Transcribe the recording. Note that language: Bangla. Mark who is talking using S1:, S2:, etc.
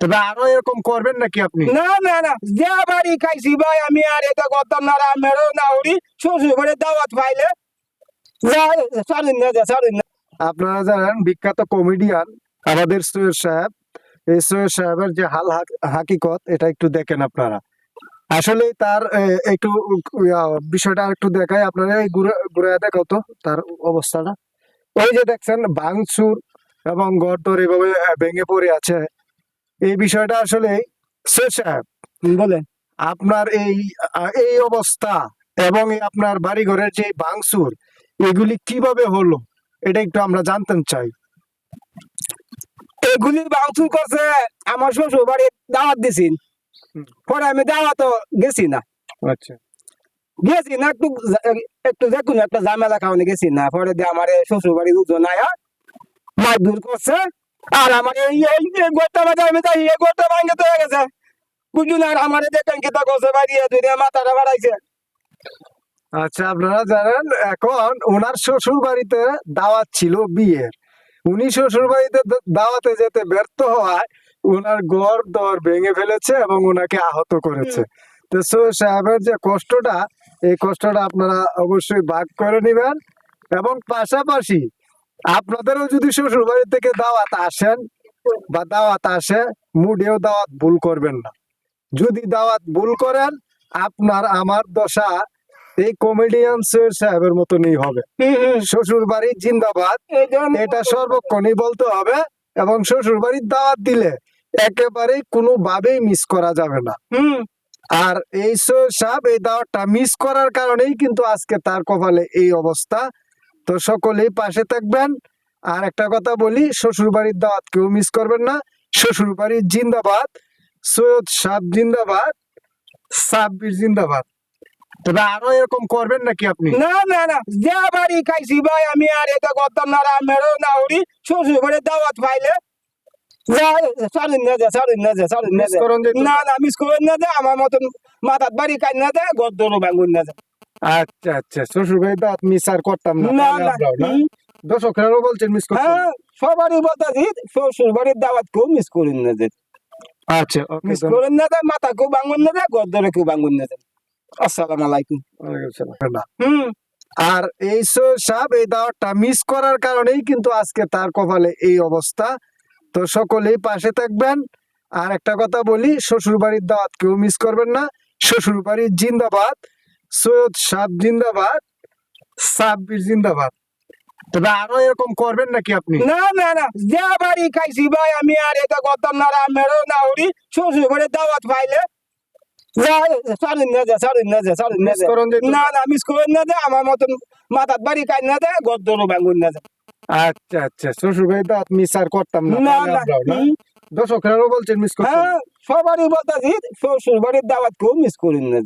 S1: তবে আরও এরকম করবেন নাকি আপনি?
S2: না না না। যে বাড়ি খাইছি ভাই আমি আর এটা করতাম না না উড়ি শ্বশুর করে দাওয়াত পাইলে। সারিন না যা সারিন না।
S1: আপনারা জানেন বিখ্যাত কমেডিয়ান আমাদের সৈয়দ সাহেব। এই সৈয়দ সাহেবের যে হাল হাক- হাকিকত এটা একটু দেখেন আপনারা। আসলে তার একটু বিষয়টা একটু দেখায় আপনারা এই ঘুরে ঘুরে দেখো তো তার অবস্থাটা? ওই যে দেখছেন ভাঙচুর এবং গড়দর এভাবে ভেঙে পড়ে আছে। এই বিষয়টা আসলে সাহেব
S2: বলেন।
S1: আপনার এই এই অবস্থা এবং আপনার বাড়ি ঘরের যে ভাঙচুর এগুলি কীভাবে হলো? এটা একটু আমরা জানতে চাই।
S2: এগুলি বাউন্সুর করছে আমার শ্বশুর বাড়ি দাওয়াত দিছিন পরে আমি দাওয়াত গেছি না।
S1: আচ্ছা।
S2: গেছি না একটু একটু দেখুন একটা ঝামেলা খাওয়ানে গেছি না। পরে দিয়ে আমার শ্বশুর বাড়ি দুজন আয়া মাছ দূর করছে। আর এই এই এই গোটা আমি তো গেছে। বুঝুন আর আমার দেখেন কি তা করছে বাড়ি মাথাটা বাড়াইছে।
S1: আচ্ছা আপনারা জানেন, এখন ওনার শ্বশুর বাড়িতে দাওয়াত ছিল বিয়ের। উনি শ্বশুর বাড়িতে দাওয়াতে যেতে ব্যর্থ হওয়ায় ওনার গড় দর ভেঙে ফেলেছে এবং ওনাকে আহত করেছে। তো সাহেবের যে কষ্টটা, এই কষ্টটা আপনারা অবশ্যই ভাগ করে নেবেন। এবং পাশাপাশি আপনাদেরও যদি শ্বশুর বাড়ি থেকে দাওয়াত আসেন বা দাওয়াত আসে, মুডেও দাওয়াত ভুল করবেন না। যদি দাওয়াত ভুল করেন, আপনার আমার দশা এই কমেডিয়ান সৈয়দ সাহেবের মতনই হবে। শ্বশুর বাড়ি জিন্দাবাদ। এটা সর্বক্ষণই বলতে হবে এবং শ্বশুর বাড়ির দাওয়াত দিলে একেবারেই কোনোভাবেই মিস করা যাবে না। আর এই সৈয়দ সাহেব এই দাওয়াতটা মিস করার কারণেই কিন্তু আজকে তার কপালে এই অবস্থা তো সকলেই পাশে থাকবেন। আর একটা কথা বলি শ্বশুর বাড়ির দাওয়াত কেউ মিস করবেন না। শ্বশুর বাড়ির জিন্দাবাদ সৈয়দ সাহেব জিন্দাবাদ সাব্বির জিন্দাবাদ। তবে আরও এরকম করবেন নাকি আপনি?
S2: না না না যে বাড়ি খাইছি ভাই আমি আর এটা করতাম না রামেরও না উড়ি শ্বশুর করে দাওয়াত পাইলে। না না যা সারিন না
S1: মিস করুন
S2: না না মিস করেন না যা আমার মতন মাথার বাড়ি কাজ না যা গদ্দরও ভাঙুন না যা।
S1: আচ্ছা আচ্ছা। শ্বশুর মিস আর করতাম না দর্শকরাও বলছেন মিস করতাম।
S2: হ্যাঁ সবারই বলতেছি শ্বশুর বাড়ির দাওয়াত কেউ মিস করেন না যে।
S1: আচ্ছা
S2: মিস করেন। না মাথা কেউ ভাঙুন না গদ্দরে কেউ ভাঙুন না আসসালামু আলাইকুম। হুম।
S1: আর এই সাহেব এই দাওয়াতটা মিস করার কারণেই কিন্তু আজকে তার কপালে এই অবস্থা। তো সকলেই পাশে থাকবেন। আর একটা কথা বলি শ্বশুর বাড়ির দাওয়াত কেউ মিস করবেন না। শ্বশুর বাড়ির জিন্দাবাদ। সৈয়দ সাহেব জিন্দাবাদ সাব্বির জিন্দাবাদ। তবে আরও এরকম করবেন নাকি আপনি?
S2: না না না যে বাড়ি খাইছি ভাই আমি আর এটা করতাম না রামেরও না উড়ি শ্বশুর করে দাওয়াত পাইলে। না না
S1: মিস করুন
S2: না না মিস করেন না যা আমার মতন মাথার বাড়ি কাজ না গদ্দরও ভাঙুন না
S1: আচ্ছা আচ্ছা শ্বশুর দাওয়াত মিস আর করতাম না আমরাও দর্শকরাও বলছেন মিস করতাম
S2: হ্যাঁ সবারই বলতেছি শ্বশুর বাড়ির দাওয়াত কেউ মিস করেন না